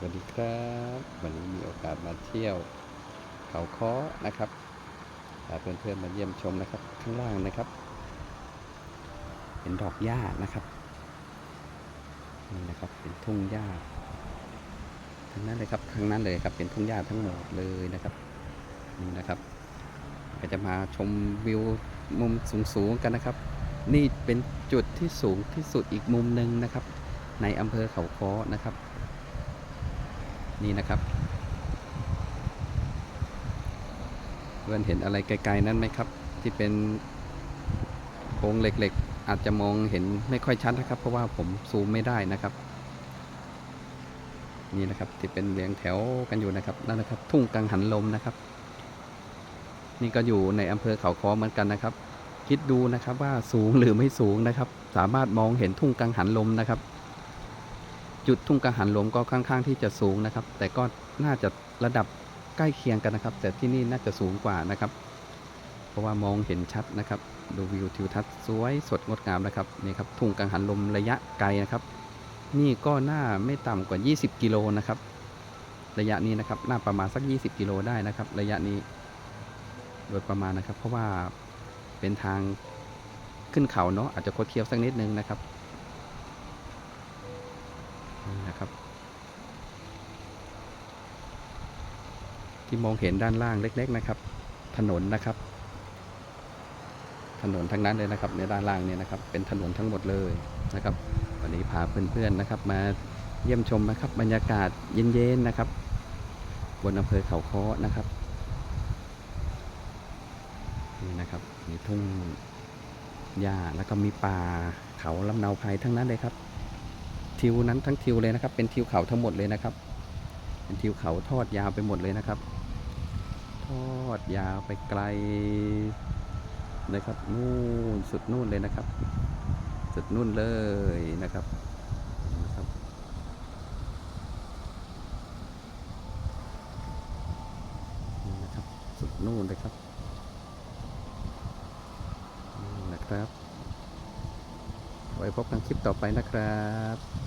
สวัสดีครับ วันนี้มีโอกาสมาเที่ยวเขาค้อนะครับพาเพื่อนๆมาเยี่ยมชมนะครับ ข้างล่างนะครับ เป็นดอกหญ้านะครับนี่นะครับเป็นทุ่งหญ้าทั้งนั้นเลยครับทั้งนั้นเลยครับ เป็นทุ่งหญ้าทั้งหมดเลยนะครับนี่นะครับ ก็จะมาชมวิวมุมสูงๆกันนะครับ นี่เป็นจุดที่สูงที่สุดอีกมุมหนึ่งนะครับ ในอำเภอเขาค้อนะครับ นี่นะครับเพื่อนเห็นอะไรไกลๆนั้นไหมครับ ที่เป็นโครงเหล็กๆ อาจจะมองเห็นไม่ค่อยชัดนะครับ เพราะว่าผมซูมไม่ได้นะครับ นี่นะครับที่เป็นเรียงแถวกันอยู่นะครับนั่นนะครับ ทุ่งกังหันลมนะครับ นี่ก็อยู่ในอำเภอเขาค้อเหมือนกันนะครับ คิดดูนะครับว่าสูงหรือไม่สูงนะครับ สามารถมองเห็นทุ่งกังหันลมนะครับ จุดทุ่งกังหันลมก็ค่อนข้างที่จะสูงนะครับ แต่ก็น่าจะระดับใกล้เคียงกันนะครับ แต่ที่นี่น่าจะสูงกว่านะครับ เพราะว่ามองเห็นชัดนะครับ ดูวิวทิวทัศน์สวยสดงดงามนะครับนี่ครับทุ่งกังหันลมระยะไกลนะครับ นี่ก็น่าไม่ต่ำกว่า 20 กิโลนะครับ ระยะนี้นะครับน่าประมาณสัก 20 กิโลได้นะครับ ระยะนี้ โดยประมาณนะครับ เพราะว่าเป็นทางขึ้นเขาเนาะอาจจะคดเคี้ยวสักนิดนึงนะครับ นะครับ ที่มองเห็นด้านล่างเล็ก ๆ นะครับ ถนนนะครับ ถนนทั้งนั้นเลยนะครับ ในด้านล่างเนี่ยนะครับ เป็นถนนทั้งหมดเลยนะครับ วันนี้พาเพื่อนๆนะครับ มาเยี่ยมชมนะครับ บรรยากาศเย็นๆนะครับ บนอำเภอเขาค้อนะครับนี่นะครับมีทุ่งหญ้าแล้วก็มีป่าเขาลำเนาไพรทั้งนั้นเลยครับ ทิวนั้นทั้งทิวเลยนะครับ เป็นทิวเขาทั้งหมดเลยนะครับ เป็นทิวเขาทอดยาวไปหมดเลยนะครับ ทอดยาวไปไกลนะครับนู่นสุดนู่นเลยนะครับ สุดนู่นเลยนะครับสุดนุ่นเลยครับนี่นะครับ ไว้พบกันคลิปต่อไปนะครับ